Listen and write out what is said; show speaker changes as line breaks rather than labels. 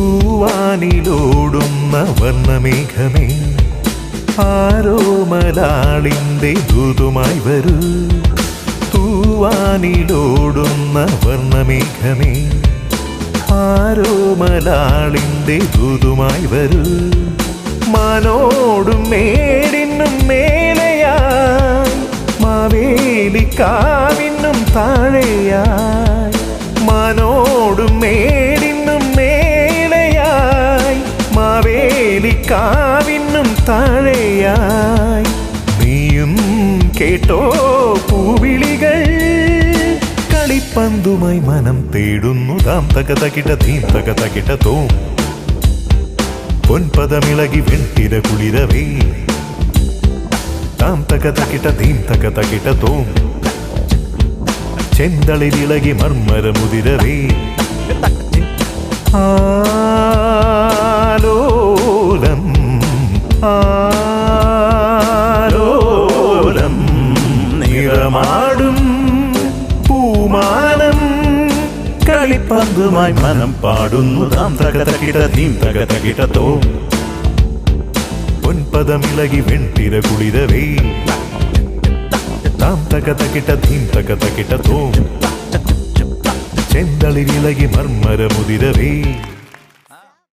തൂവാനിലോടുന്ന വർണമേഘമേ ആരോ മലാളിന്റെ ദൂതുമായി വരൂ. തൂവാനിലോടുന്ന വർണമേഘമേ ആരോ മലാളിന്റെ ദൂതുമായി വരൂ. മാനോടും മേടിനും മേലെയായി മാവേലിക്കാവിനും താഴെയായി മാനോടും മാവേലിക്കാവിനും താഴെയായി നീയും കേട്ടോ പൂവിളികൾ. കളിപ്പന്തുമായി മനം തേടുന്നു താം തക തകിട തീം തക തകിട തോം. പൊൻപദമിളകി വെൺതിര കുളിരവേ. താം തക തകിട തീം തക തകിട തോം മർമ്മര മർമ്മരമുതിരവേ. നിറമാടും പൂമാനം കളിപ്പന്തുമായി മനം പാടുന്നു താം തക തകിട തീം തക തകിട തോം പൊൻപദമിളകി വെൺതിര കുളിരവേ താം തക തകിട ധീം തക തകിട തോം ചെന്തളിരിളകി മർമ്മരമുതിരവേ